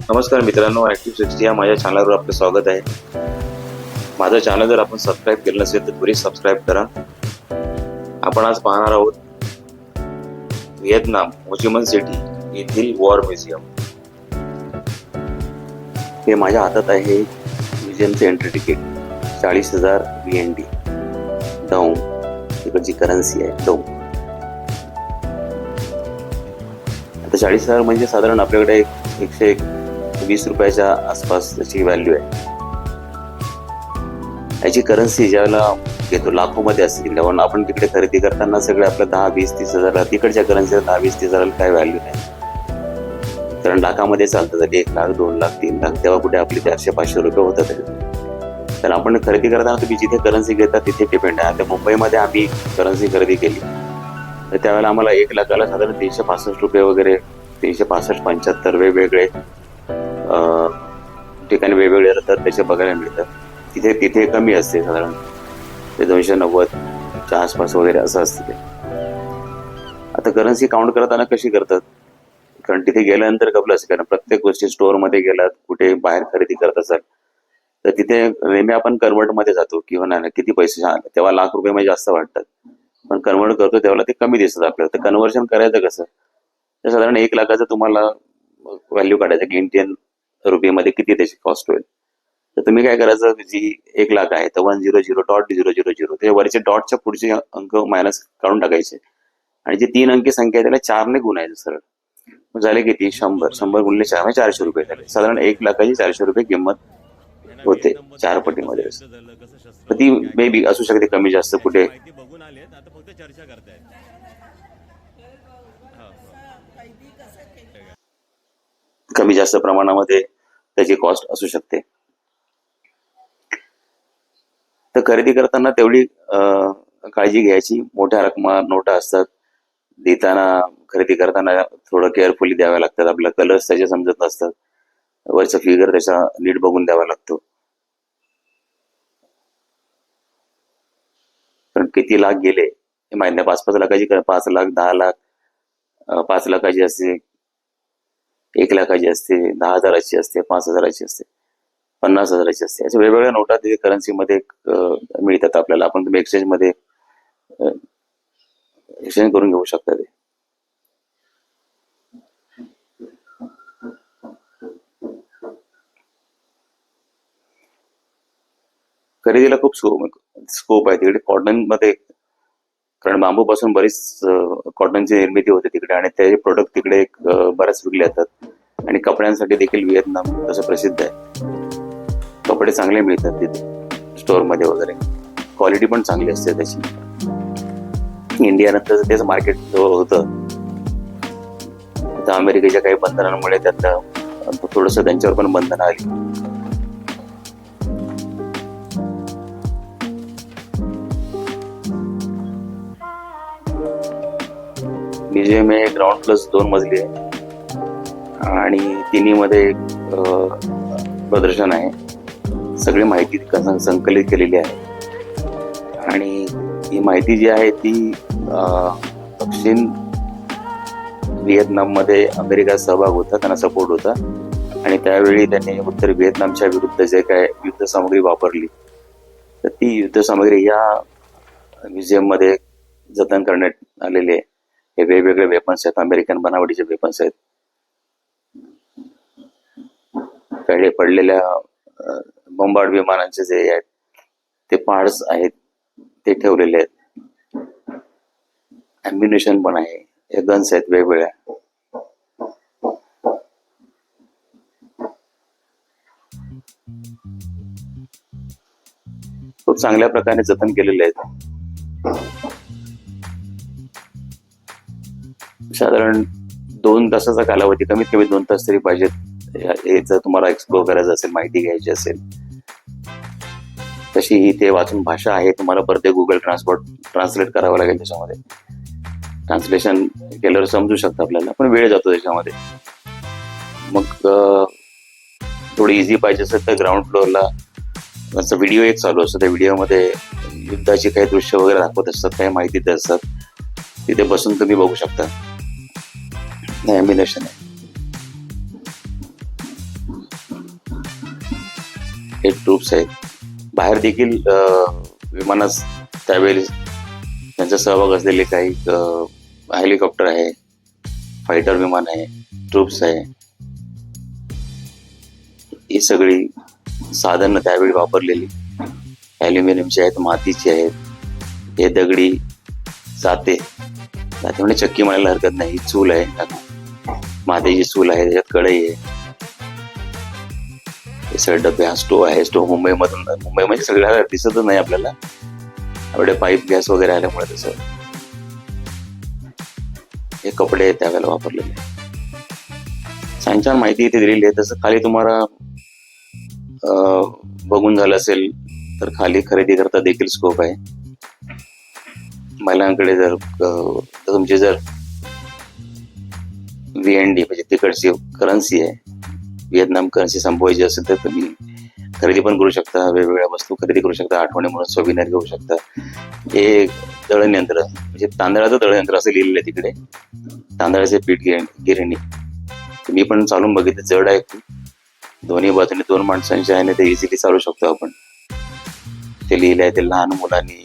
नमस्कार मित्रांनो active sixty या माझ्या चॅनलवर आपलं स्वागत आहे. माझं चॅनल जर आपण सबस्क्राईब केलं नसेल तर त्वरित सबस्क्राईब करा. आपण आज पाहणार आहोत Vietnam Ho Chi Minh city येथील वॉर म्युझियम. हे माझ्या हातात आहे म्युझियमचे एंट्री तिकीट चाळीस हजार बी एन डी डाऊन तिकडची करन्सी आहे डाऊन आता चाळीस हजार म्हणजे साधारण आपल्याकडे एक एकशे एक वीस रुपयाच्या आसपास त्याची व्हॅल्यू आहे. याची करन्सी ज्यावेळेला घेतो लाखोमध्ये असतील कारण आपण तिकडे खरेदी करताना सगळे आपल्या दहा वीस तीस हजार तिकडच्या करन्सीला दहा वीस तीस हजाराला काय व्हॅल्यू नाही. कारण लाखामध्ये चालतं तर एक लाख दोन लाख तीन लाख तेव्हा कुठे आपले चारशे पाचशे रुपये होतात. तर आपण खरेदी करताना तुम्ही जिथे करन्सी घेता तिथे डिपेंड आहे. आता मुंबईमध्ये आम्ही करन्सी खरेदी केली. तर त्यावेळेला आम्हाला एक लाखाला साधारण तीनशे पासष्ट रुपये वगैरे तीनशे पासष्ट पंच्याहत्तर वेगवेगळे ठिकाणी वेगवेगळे राहतात त्याचे बघायला मिळतात. तिथे तिथे कमी असते साधारण. ते दोनशे नव्वदच्या आसपास वगैरे असं असतं ते. आता करन्सी काउंट करताना कशी करतात? कारण तिथे गेल्यानंतर कपलं असते कारण प्रत्येक गोष्टी स्टोअरमध्ये गेलात कुठे बाहेर खरेदी करत असाल तर तिथे नेहमी आपण कन्वर्टमध्ये जातो किंवा नाही किती पैसे तेव्हा लाख रुपये म्हणजे जास्त वाटतात. पण कन्वर्ट करतो तेव्हा ते कमी दिसतात आपल्याला. तर कन्व्हर्शन करायचं कसं? तर साधारण एक लाखाचं तुम्हाला व्हॅल्यू काढायचं की इंडियन रुपयेमध्ये किती त्याची कॉस्ट होईल? तर तुम्ही काय करायचं जी एक लाख आहे तर one zero zero dot zero zero zero ते वरचे डॉटच्या पुढचे अंक मायनस काढून टाकायचे. आणि जी तीन अंकी संख्या आहे त्याला चारने गुणायचं सरळ मग झाले किती? शंभर. शंभर गुणले चार म्हणजे चारशे रुपये झाले. साधारण एक लाखाची चारशे रुपये किंमत होते चार पटीमध्ये ती मे बी असू शकते कमी जास्त कुठे? माहिती बघून आलेत आता फक्त चर्चा कमी जास्त प्रमाणामध्ये त्याची कॉस्ट असू शकते. तर खरेदी करताना तेवढी काळजी घ्यायची. मोठ्या रकमा नोटा असतात. देताना खरेदी करताना थोडं केअरफुली द्याव्या लागतात. आपल्या कलर्स त्याचे समजत नसतात. वरचा फिगर त्याचा नीट बघून द्यावा लागतो. पण किती लाख गेले हे माहिती नाही पाच पाच लाखाची पाच लाख दहा लाख पाच लाखाची असते एक लाखाची असते दहा हजाराची असते पाच हजाराची असते पन्नास हजाराची असते. अशा वेगवेगळ्या नोटा तिथे करन्सीमध्ये मिळतात आपल्याला. आपण तुम्ही एक्सचेंजमध्ये एक्सचेंज करून घेऊ शकता ते. खरेदीला खूप स्कोप स्कोप आहे. तिकडे कॉटनमध्ये कारण बांबू पासून बरीच कॉटनची निर्मिती होते तिकडे आणि ते प्रोडक्ट तिकडे बऱ्याच विकले जातात. आणि कपड्यांसाठी देखील व्हिएतनाम तसं प्रसिद्ध आहे. कपडे चांगले मिळतात तिथे स्टोअरमध्ये वगैरे. क्वालिटी पण चांगली असते त्याची. इंडियानंतर तेच मार्केट होतं. आता अमेरिकेच्या काही बंधनांमुळे त्यात थोडस त्यांच्यावर पण बंधनं आली. म्युझियम हे ग्राउंड प्लस दोन मजली आहे. आणि तिन्ही मध्ये एक, प्रदर्शन आहे. सगळी माहिती संकलित केलेली आहे. आणि ही माहिती जी आहे ती दक्षिण व्हिएतनाममध्ये अमेरिका सहभाग होता त्यांना सपोर्ट होता. आणि त्यावेळी त्यांनी उत्तर व्हिएतनामच्या विरुद्ध जे काय युद्ध सामग्री वापरली तर ती युद्ध सामग्री या म्युझियममध्ये जतन करण्यात आलेली आहे. हे वेगवेगळे वेपन्स आहेत. अमेरिकन बनावटीचे वेपन्स आहेत. पहिले पडलेल्या बोंबाड विमानांचे जे आहेत ते पार्ट्स आहेत. ते ठेवलेले आहेत. अम्युनेशन पण आहे. हे गन्स आहेत वेगवेगळ्या. खूप चांगल्या प्रकारे जतन केलेले आहेत. साधारण दोन तासाचा कालावधी कमीत कमी दोन तास तरी पाहिजेत. हे जर तुम्हाला एक्सप्लोअर करायचं असेल माहिती घ्यायची असेल. तशी ही ते वाचून भाषा आहे तुम्हाला परत गुगल ट्रान्सपोर्ट ट्रान्सलेट करावं लागेल त्याच्यामध्ये. ट्रान्सलेशन केल्यावर समजू शकतं आपल्याला पण वेळ जातो त्याच्यामध्ये. मग थोडी इझी पाहिजे असेल तर ग्राउंड फ्लोअरला त्यांचा व्हिडिओ एक चालू असतो त्या व्हिडिओमध्ये युद्धाची काही दृश्य वगैरे दाखवत असतात काही माहिती देत असतात तिथे बसून तुम्ही बघू शकता. लॅमिनेशन आहे हे ट्रूप्स आहेत. बाहेर देखील विमानास त्यावेळी त्यांचा सहभाग असलेले काही हेलिकॉप्टर आहे फायटर विमान आहे ट्रूप्स आहे. ही सगळी साधनं त्यावेळी वापरलेली. ॲल्युमिनियमची आहेत मातीची आहेत. हे दगडी जाते. जाते म्हणजे चक्की म्हणायला हरकत नाही. चूल आहे. मातीची चूल आहे त्याच्यात कढई आहे. हे सगळे डबे हा स्टोव आहे स्टोव मुंबईमधून मुंबई म्हणजे सगळ्या दिसतच नाही आपल्याला. एवढे पाईप गॅस वगैरे आल्यामुळे तसं. हे कपडे त्यावेळेला वापरलेले. छान छान माहिती इथे दिलेली आहे. तसं खाली तुम्हाला बघून झालं असेल तर खाली खरेदी करता देखील स्कोप आहे. महिलांकडे जर तुमचे तुमची जर व्हीएनडी म्हणजे तिकडची करन्सी आहे. व्हिएतनाम करन्सी संपवायची असेल तर तुम्ही खरेदी पण करू शकता वेगवेगळ्या वस्तू खरेदी करू शकता आठवणी म्हणून सोबिनर घेऊ शकता. हे दळणयंत्र म्हणजे तांदळाचं दळणयंत्र असं लिहिलेलं आहे तिकडे. तांदळाचे पीठ गिरणी. मी पण चालून बघितलं जड आहे खूप. दोन्ही बाजूने दोन माणसांच्या आहे ते इझिली चालू शकतो आपण. ते लिहिलं आहे ते लहान मुलांनी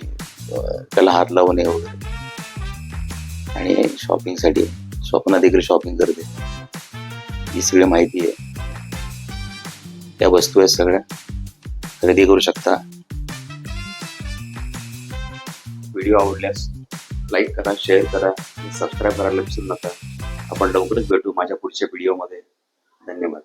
त्याला हात लावू नये वगैरे. आणि शॉपिंगसाठी स्वप्ना देखील शॉपिंग करते. ही सगळी माहिती आहे. त्या वस्तू आहेत सगळ्या. खरेदी करू शकता. व्हिडिओ आवडल्यास लाईक करा शेअर करा आणि सबस्क्राईब करायला विसरू नका. आपण लवकरच भेटू माझ्या पुढच्या व्हिडिओमध्ये धन्यवाद.